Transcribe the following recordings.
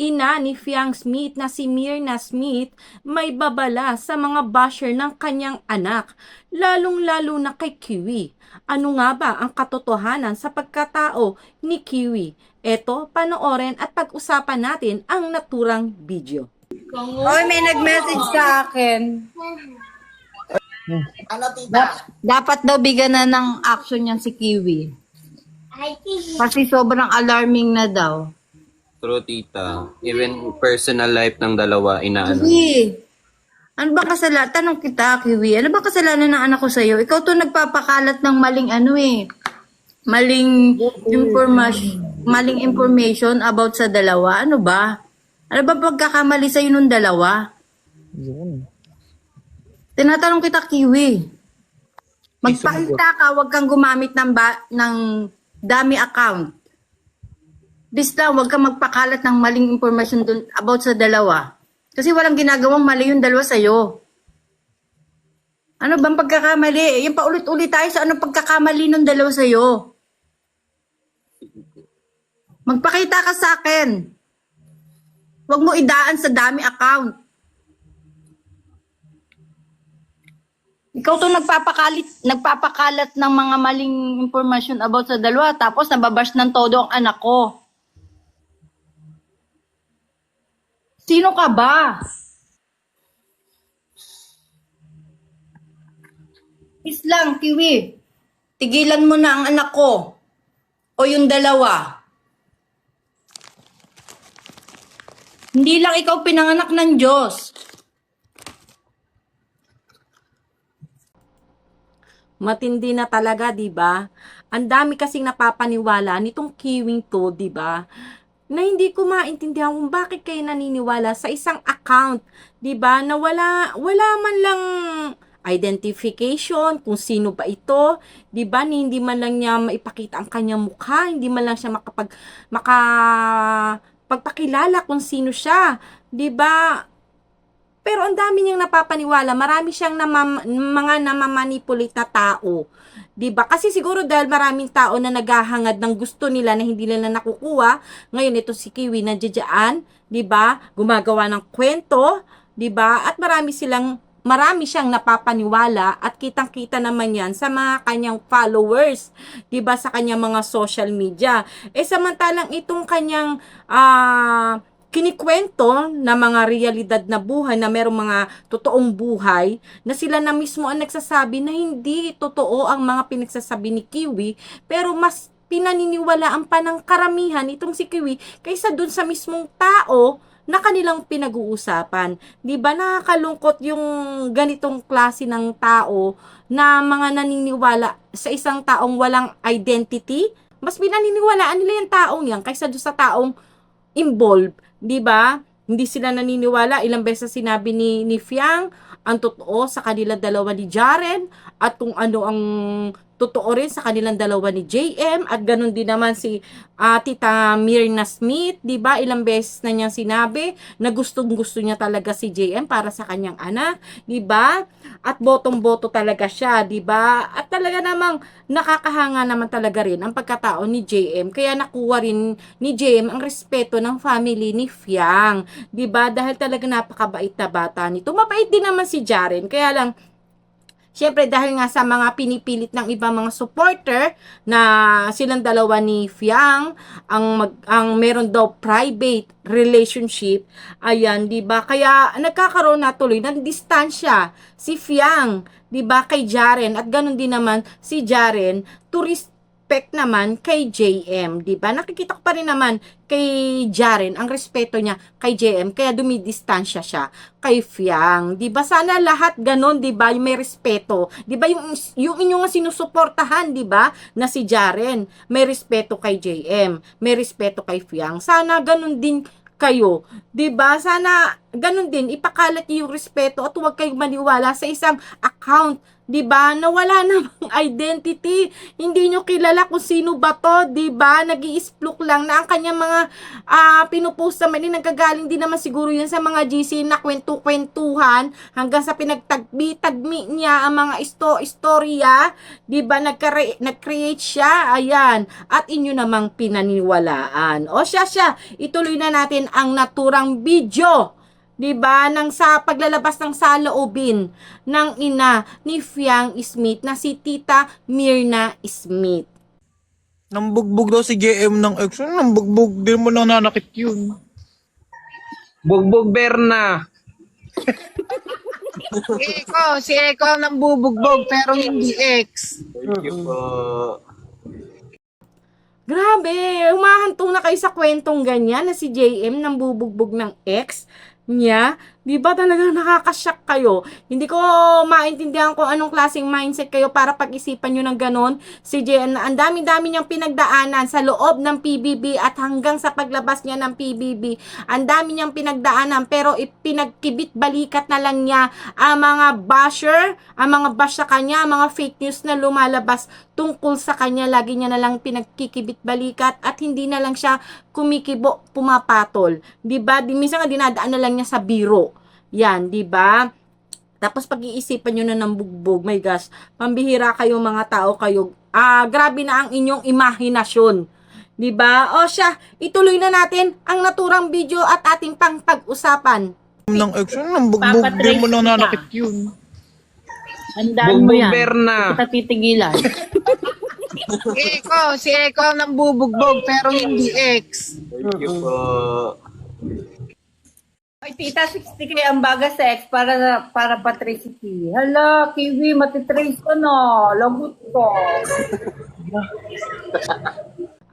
ina ni Fiang Smith na si Myrna Smith may babala sa mga basher ng kanyang anak, lalong-lalo na kay Kiwi. Ano nga ba ang katotohanan sa pagkatao ni Kiwi? Eto, panoorin at pag-usapan natin ang naturang video. Oy, may nag-message sa akin. Ano, tita? Dap- dapat daw bigyan na ng action yan si Kiwi. Ay, tita. Kasi sobrang alarming na daw. True, tita. Even personal life ng dalawa, inaano. Kiwi, ano ba kasalanan? Tanong kita, Kiwi. Ano ba kasalanan ng anak ko sa'yo? Ikaw to nagpapakalat ng maling ano eh. Maling information, maling information about sa dalawa. Ano ba? Ano ba pagkakamali sa'yo nung dalawa? Tinatanong kita, Kiwi. Magpakita ka, huwag kang gumamit ng, ba- ng dami account. Bis lang, huwag kang magpakalat ng maling information dun about sa dalawa. Kasi walang ginagawang mali yung dalawa sa'yo. Ano bang pagkakamali? Yung paulit-ulit tayo sa anong pagkakamali ng dalawa sa'yo. Magpakita ka sa akin. Huwag mo idaan sa dami account. Ikaw to nagpapakalit, nagpapakalat ng mga maling information about sa dalawa tapos nababash ng todo ang anak ko. Sino ka ba? Islang, Kiwi. Tigilan mo na ang anak ko. O yung dalawa. Hindi lang ikaw pinanganak ng Diyos. Matindi na talaga, 'di ba? Ang dami kasing napapaniwala nitong kiwing to, 'di ba? Na hindi ko maintindihan kung bakit kayo naniniwala sa isang account, 'di ba? Na wala wala man lang identification kung sino ba ito, 'di ba? Hindi man lang niya maipakita ang kanyang mukha, hindi man lang siya makapag maka pagpakilala kung sino siya, 'di ba? Pero ang dami niyang napapaniwala, marami siyang namam- mga namamanipulate na tao. 'Di ba? Kasi siguro dahil maraming tao na naghahangad ng gusto nila na hindi nila nakukuha, ngayon ito si Kiwi na 'di ba? Gumagawa ng kwento, 'di ba? At marami silang marami siyang napapaniwala at kitang-kita naman yan sa mga kanyang followers, 'di ba sa kanyang mga social media. Eh samantalang itong kanyang ah kinikwento na mga realidad na buhay na merong mga totoong buhay na sila na mismo ang nagsasabi na hindi totoo ang mga pinagsasabi ni Kiwi pero mas pinaniniwalaan pa ng itong si Kiwi kaysa dun sa mismong tao na kanilang pinag-uusapan. 'Di ba nakakalungkot yung ganitong klase ng tao na mga naniniwala sa isang taong walang identity? Mas pinaniniwalaan nila yung taong yan kaysa doon sa taong involved, 'di ba? Hindi sila naniniwala ilang beses sinabi ni ni Fiang ang totoo sa kanila dalawa ni Jaren at kung ano ang totoo rin sa kanilang dalawa ni JM at ganun din naman si ah, Tita Myrna Smith, 'di ba? Ilang beses na niyang sinabi na gustong-gusto niya talaga si JM para sa kanyang anak, 'di ba? At botong-boto talaga siya, 'di ba? At talaga namang nakakahanga naman talaga rin ang pagkatao ni JM. Kaya nakuha rin ni JM ang respeto ng family ni Fiang, 'di ba? Dahil talaga napakabait na bata nito. Mabait din naman si Jaren, kaya lang Siyempre dahil nga sa mga pinipilit ng ibang mga supporter na silang dalawa ni Fiang ang mag, ang meron daw private relationship ayan 'di ba? Kaya nagkakaroon na tuloy ng distansya si Fiang 'di ba kay Jaren. At ganun din naman si Jaren to respect naman kay JM, 'di ba? Nakikita ko pa rin naman kay Jaren ang respeto niya kay JM kaya dumidistansya siya kay Fiang. 'Di ba? Sana lahat ganon, 'di ba? May respeto. 'Di ba? Yung yung inyong sinusuportahan, 'di ba? Na si Jaren, may respeto kay JM, may respeto kay Fiang. Sana ganon din kayo. 'Di ba? Sana ganun din ipakalat niyo yung respeto at huwag kayong maniwala sa isang account 'di ba? Nawala namang identity. Hindi nyo kilala kung sino ba 'to, 'di ba? Nag-i-splook lang na ang kanyang mga ah pinupost naman din nagagaling din naman siguro 'yan sa mga GC na kwento-kwentuhan hanggang sa pinagtagbi-tagmi niya ang mga isto istorya, 'di ba? Nagkare- nag-create siya, ayan, at inyo namang pinaniwalaan. O siya siya, ituloy na natin ang naturang video 'di ba nang sa paglalabas ng saloobin ng ina ni Fiang Smith na si Tita Mirna Smith. Nambugbog daw si JM ng ex. Ano nambugbog? Di mo nang nanakit yun. Bugbog Berna. Eko, si Eko ang nambubugbog pero hindi ex. Thank you po. Grabe, humahantong na kayo sa kwentong ganyan na si JM nang bubugbog ng ex niya. Di ba talaga nakakashock kayo? Hindi ko maintindihan kung anong klaseng mindset kayo para pag-isipan nyo ng ganon. Si JM na ang dami-dami niyang pinagdaanan sa loob ng PBB at hanggang sa paglabas niya ng PBB. Ang dami niyang pinagdaanan pero ipinagkibit balikat na lang niya ang mga basher, ang mga bash sa kanya, ang mga fake news na lumalabas tungkol sa kanya. Lagi niya na lang pinagkikibit balikat at hindi na lang siya kumikibo, pumapatol. 'Di ba? Di minsan nga dinadaan na lang niya sa biro. Yan, 'di ba? Tapos pag-iisipan nyo na ng bugbog, my gosh, pambihira kayo mga tao kayo. Ah, grabe na ang inyong imahinasyon. 'Di ba? O siya, ituloy na natin ang naturang video at ating pang pag-usapan. Ng ex. Ano nambugbog? Di mo nang kita. nanakit yun. Handaan mo Bugbog yan. Berna. Kita titigilan. Eko, si Eko ang nambubugbog pero hindi ex. Thank you po. Ay, tita, 60 kaya ang baga sex para para patrace si Kiwi. Hala, Kiwi, matitrace ko na. Lagot ko.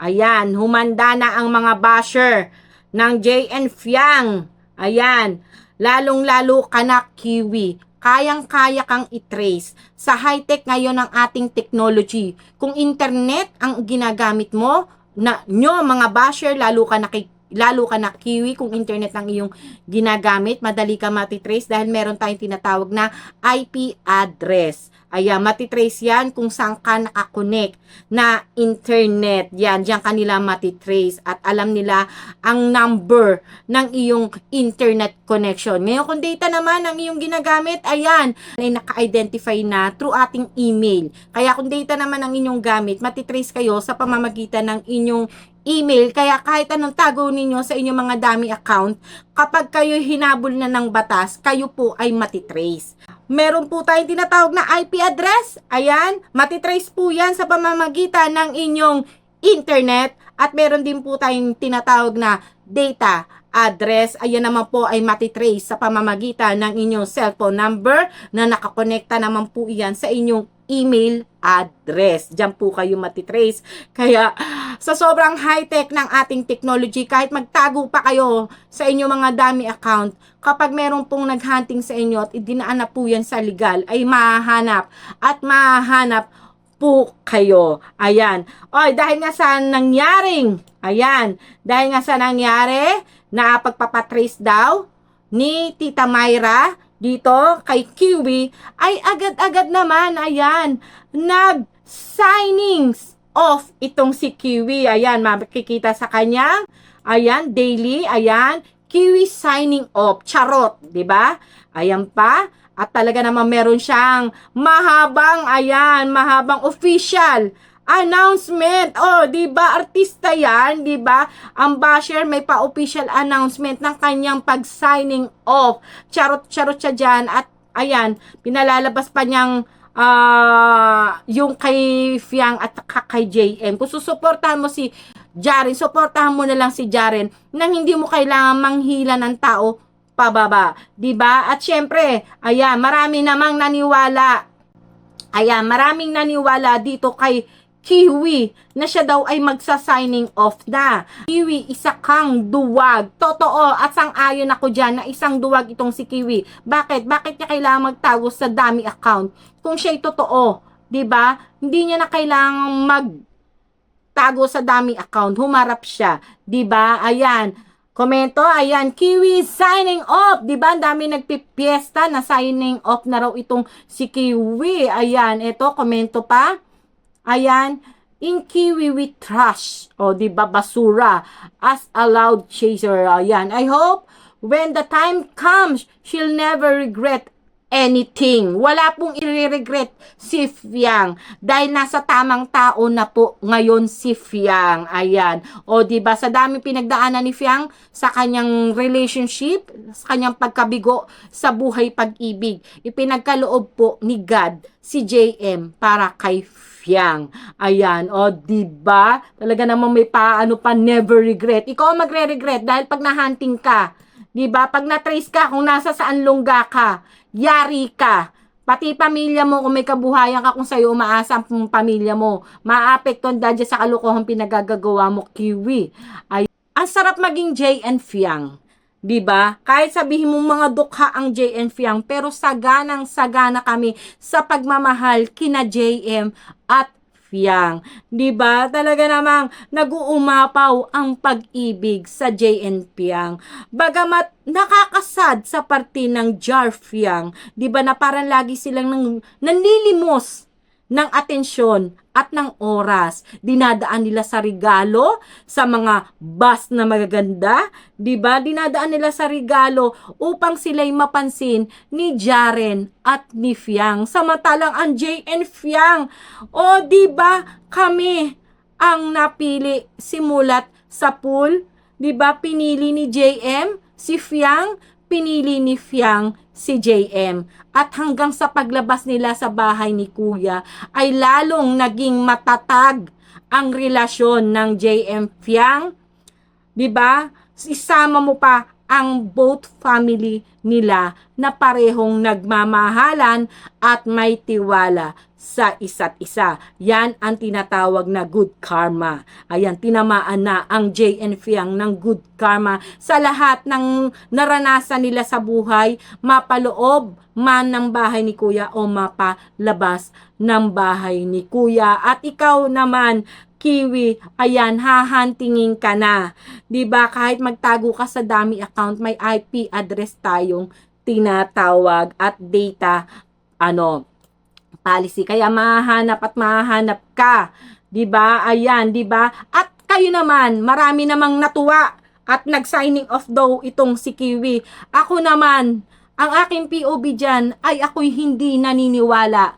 Ayan, humanda na ang mga basher ng JN Fiang. Ayan, lalong-lalo ka na kiwi. Kayang-kaya kang i-trace. Sa high-tech ngayon ng ating technology, kung internet ang ginagamit mo, na nyo mga basher, lalo ka na kay- lalo ka na kiwi kung internet ang iyong ginagamit, madali ka matitrace dahil meron tayong tinatawag na IP address. Ayan, matitrace yan kung saan ka nakakonect na internet. Yan, diyan kanila matitrace at alam nila ang number ng iyong internet connection. Ngayon, kung data naman ang iyong ginagamit, ayan, ay naka-identify na through ating email. Kaya kung data naman ang inyong gamit, matitrace kayo sa pamamagitan ng inyong email. Kaya kahit anong tago ninyo sa inyong mga dami account, kapag kayo hinabol na ng batas, kayo po ay matitrace. Meron po tayong tinatawag na IP address. Ayan, matitrace po yan sa pamamagitan ng inyong internet at meron din po tayong tinatawag na data address. Ayan naman po ay matitrace sa pamamagitan ng inyong cellphone number na nakakonekta naman po iyan sa inyong email address. Diyan po kayo matitrace. Kaya sa sobrang high-tech ng ating technology, kahit magtago pa kayo sa inyong mga dami account, kapag meron pong naghunting sa inyo at idinaan na po yan sa legal, ay mahahanap at mahahanap po kayo. Ayan. Oy, dahil nga sa nangyaring, ayan, dahil nga sa nangyari, na pagpapatrace daw ni Tita Myra dito kay Kiwi, ay agad-agad naman, ayan, nag-signings off itong si Kiwi. Ayan, makikita sa kanyang, ayan, daily, ayan, Kiwi signing off. Charot, 'di ba? Ayan pa. At talaga naman meron siyang mahabang, ayan, mahabang official announcement. Oh, 'di ba? Artista 'yan, 'di ba? Ang basher may pa-official announcement ng kanyang pag-signing off. Charot-charot siya diyan at ayan, pinalalabas pa niyang ah yung kay Fiang at kay JM. Kung susuportahan mo si Jaren, suportahan mo na lang si Jaren nang hindi mo kailangan manghila ng tao pababa, 'di ba? At syempre, ayan, marami namang naniwala. Ayan, maraming naniwala dito kay Kiwi na siya daw ay magsa-signing off na. Kiwi, isa kang duwag. Totoo, at sang-ayon ako dyan na isang duwag itong si Kiwi. Bakit? Bakit niya kailangan magtago sa dami account? Kung siya'y totoo, 'di ba? Hindi niya na kailangang mag tago sa dami account, humarap siya, 'di ba? Ayan. Komento, ayan, Kiwi signing off. Di ba? Dami nagpipiesta na signing off na raw itong si Kiwi. Ayan, ito, komento pa. Ayan, in Kiwi we trash. O, di ba, basura. As a loud chaser. Ayan, I hope when the time comes, she'll never regret anything. Wala pong i-regret si Fiang dahil nasa tamang tao na po ngayon si Fiang. Ayan. O di ba sa dami pinagdaanan ni Fiang sa kanyang relationship, sa kanyang pagkabigo sa buhay pag-ibig, ipinagkaloob po ni God si JM para kay Fiang. Ayan, o di ba? Talaga namang may paano pa never regret. Ikaw ang magre-regret dahil pag nahunting ka, di ba? Pag na-trace ka kung nasa saan lungga ka, yari ka. Pati pamilya mo, kung may kabuhayan ka, kung sa'yo umaasa ang pamilya mo, maapekton dahil sa kalokohan pinagagagawa mo, kiwi. Ay, ang sarap maging JN Fiang. 'Di ba? Kahit sabihin mo mga dukha ang JN Fiang, pero saganang sagana kami sa pagmamahal kina JM at Fiang. 'Di ba? Talaga namang nag-uumapaw ang pag-ibig sa JN Fiang. Bagamat nakakasad sa parte ng Jar Fiang, 'di ba na parang lagi silang nang, nanlilimos ng atensyon at ng oras. Dinadaan nila sa regalo, sa mga bus na magaganda, 'di ba? Dinadaan nila sa regalo upang sila'y mapansin ni Jaren at ni Fiang. Samantalang ang JN Fiang, o 'di ba? Kami ang napili simulat sa pool, 'di ba? Pinili ni JM si Fiang, pinili ni Fiang si JM. At hanggang sa paglabas nila sa bahay ni Kuya, ay lalong naging matatag ang relasyon ng JM Fiang. 'Di ba? Isama mo pa ang both family nila na parehong nagmamahalan at may tiwala sa isa't isa. Yan ang tinatawag na good karma. Ayan, tinamaan na ang JN Fiang ng good karma sa lahat ng naranasan nila sa buhay, mapaloob man ng bahay ni Kuya o mapalabas ng bahay ni Kuya. At ikaw naman, Kiwi, ayan, hahantingin ka na. 'Di ba Kahit magtago ka sa dami account, may IP address tayong tinatawag at data, ano, policy. Kaya mahanap at mahanap ka. 'Di ba Ayan, 'di ba At kayo naman, marami namang natuwa at nag-signing off daw itong si Kiwi. Ako naman, ang aking POV dyan ay ako'y hindi naniniwala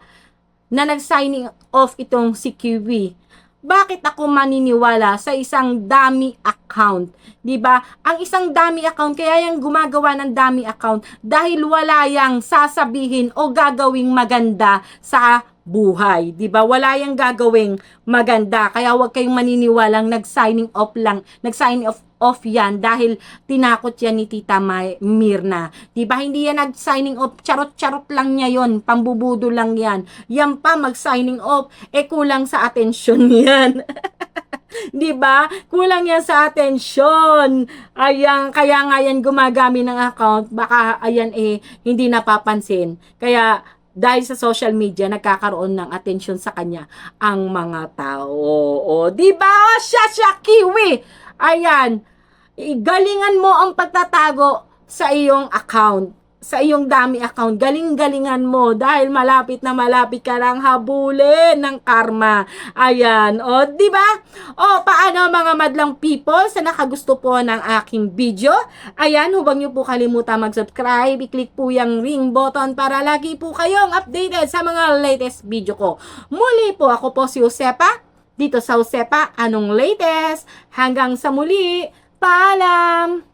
na nag-signing off itong si Kiwi. Bakit ako maniniwala sa isang dummy account? 'Di ba? Ang isang dummy account kaya yung gumagawa ng dummy account dahil wala yang sasabihin o gagawing maganda sa buhay, 'di ba? Wala yang gagawing maganda. Kaya huwag kayong maniniwalang nag-signing off lang, nag-signing off off yan dahil tinakot yan ni Tita Mirna. 'Di ba? Hindi yan nag-signing off, charot-charot lang niya 'yon, pambubudo lang yan. Yan pa mag-signing off, eh kulang sa atensyon yan. 'Di ba? Kulang yan sa atensyon. Ayan, kaya nga yan gumagamit ng account, baka ayan eh hindi napapansin. Kaya dahil sa social media, nagkakaroon ng atensyon sa kanya ang mga tao. O, di ba? O, siya, siya, kiwi! Ayan, galingan mo ang pagtatago sa iyong account sa iyong dami account, galing-galingan mo dahil malapit na malapit ka lang habulin ng karma. Ayan, o, di ba? O, paano mga madlang people sa nakagusto po ng aking video? Ayan, huwag niyo po kalimutan mag-subscribe, i-click po yung ring button para lagi po kayong updated sa mga latest video ko. Muli po, ako po si Josepa, dito sa Josepa, anong latest? Hanggang sa muli, paalam!